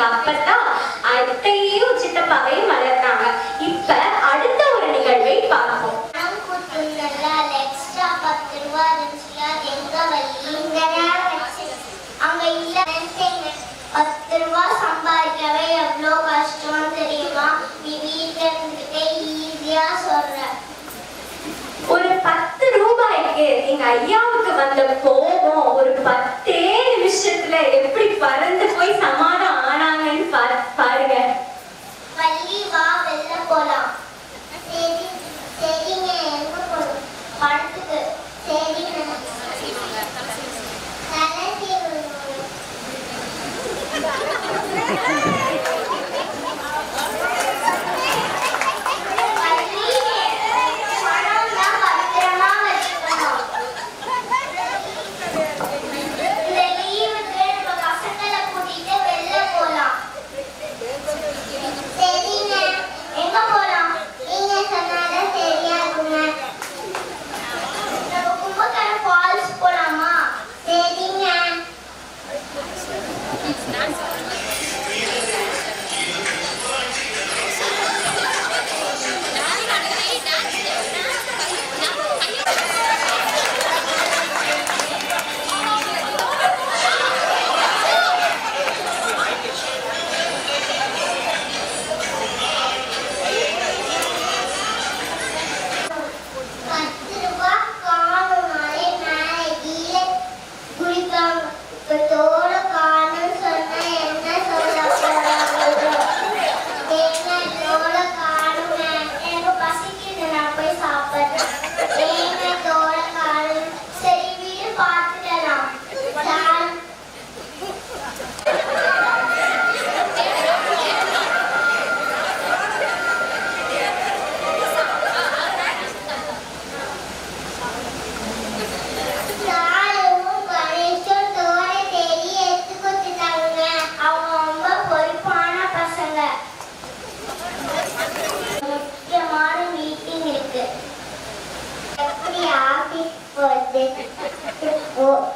எங்க அப்பத்தான் அத்தையும் சித்தப்பாவையும் வளர்த்தாங்க. இப்ப அடுத்த ஒரு நிகழ்வை பார்ப்போம். அங்க இல்ல பத்து ரூபா சம்பாதிக்கவே எவ்வளோ கஷ்டம் தெரியுமா? நீ ஒரு பத்து ரூபாய்க்கு எங்க ஐயாவுக்கு வந்த போகும் ஒரு பத்தே நிமிஷத்துல எப்படி பறந்து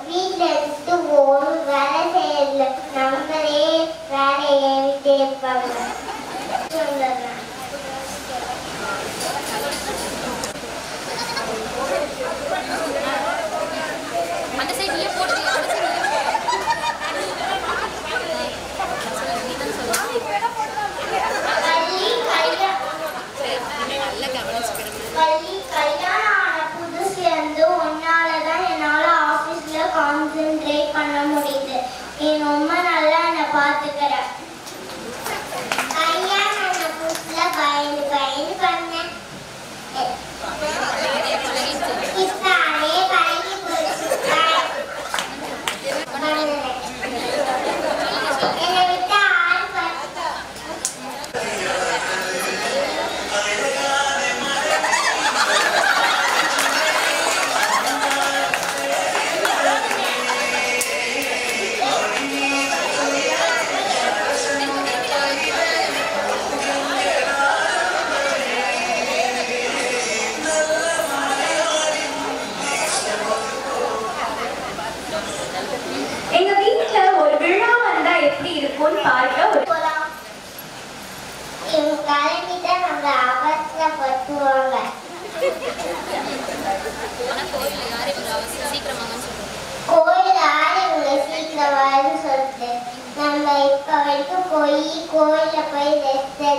வீட்டில் எடுத்து ஒரு வேலை செய்யல நம்மளே வேலையை விட்டு இருப்பாங்க. நல்ல கவனிச்சுக்கிறேன்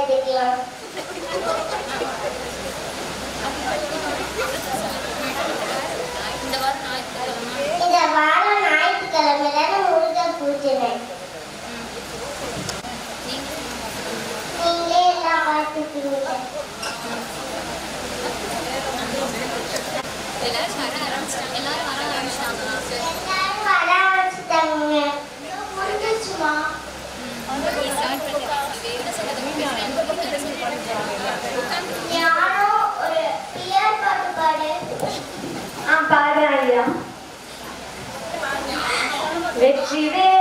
எடுக்கலாம் இந்த வாரம் ஞாயிற்றுக்கிழமை தானே முருகன் பூஜினேன் நீங்களே எல்லாம் பார்த்துக்கிறீங்க எல்லாரும் வர ஆரம்பிச்சிட்டாங்க எல்லாரும் வர ஆரம்பிச்சிட்டாங்க வெற்றி வே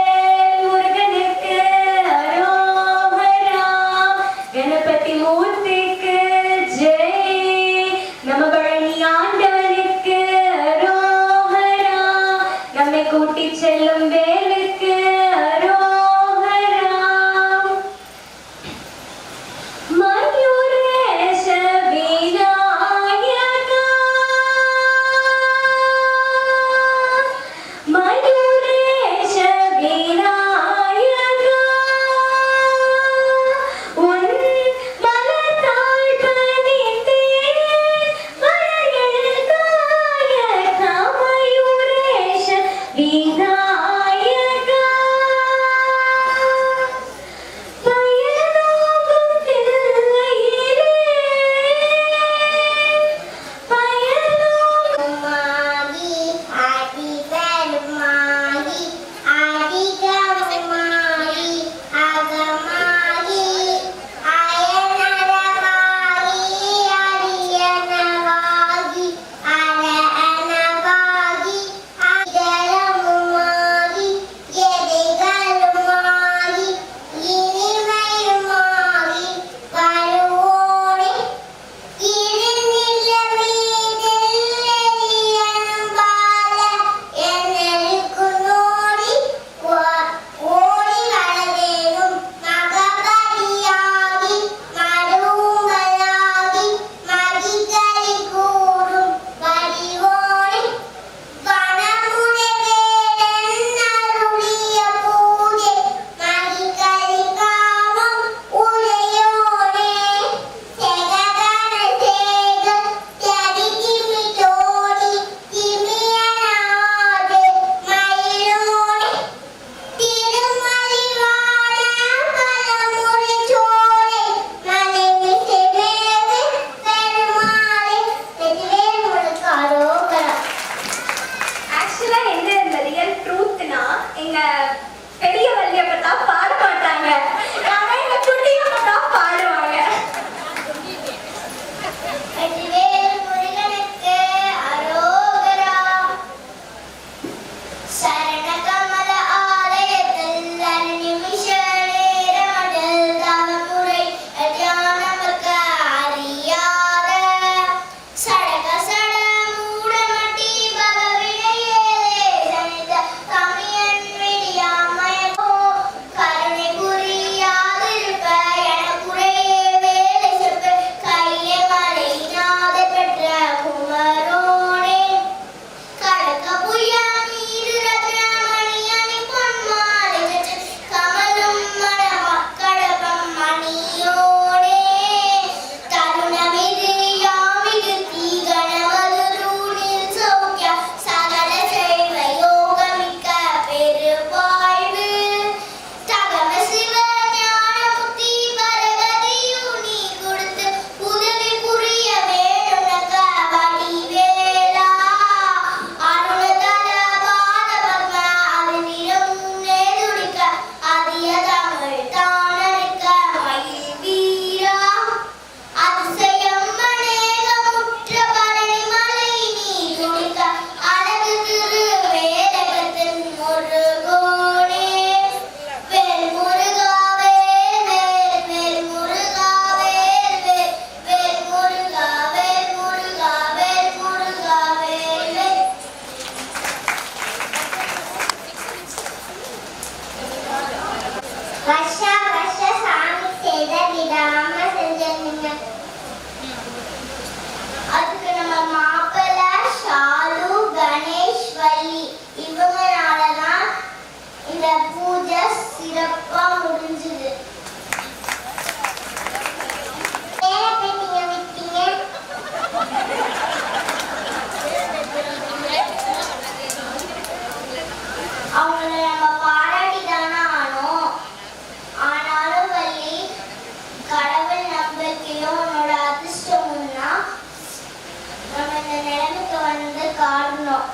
நம்ம நிலைமைக்கு வந்து காரணம்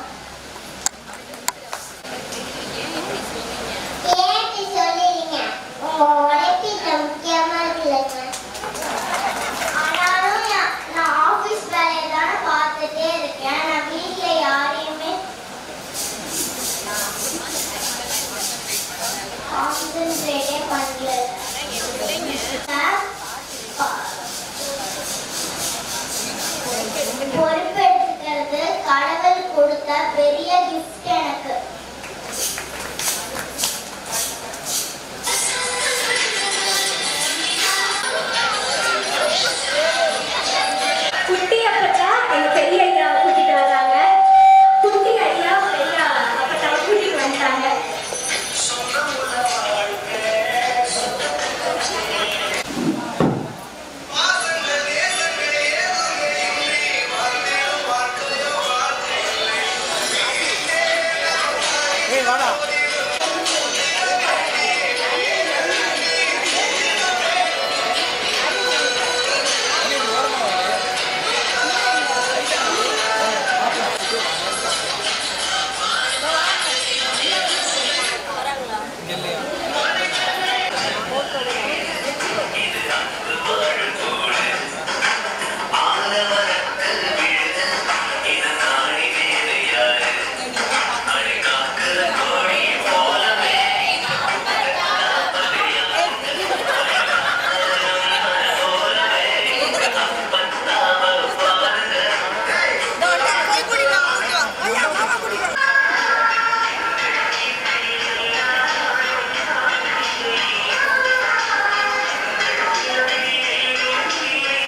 ஏன் சொல்லிடுங்க உங்க vería